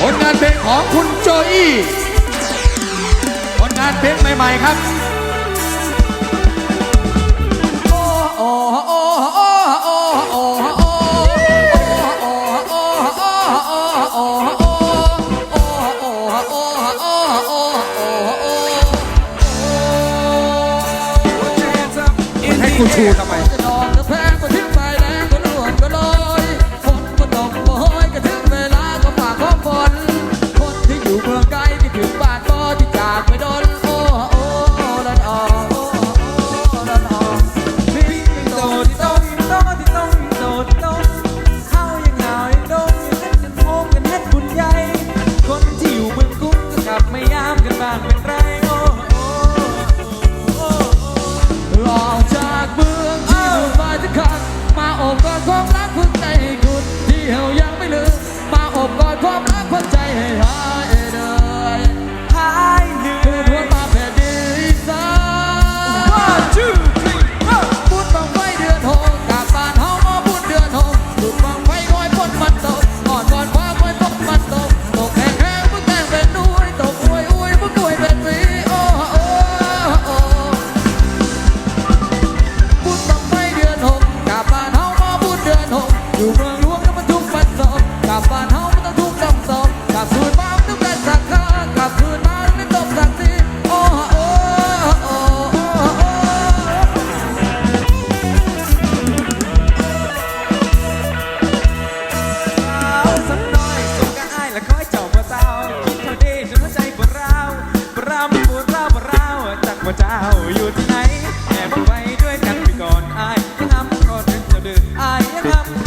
ผลงานเพลงของคุณโจอี้ผลงานเพลงใหม่ ๆ ครับกูชูทำไมับไม่ยามกันบ้างเป็นาเจ้าอยู่ที่ไหนแอบไว้ด้วยกันไปก่อนอายยังทำก่อนเดินจะาดื้ออายยังทำ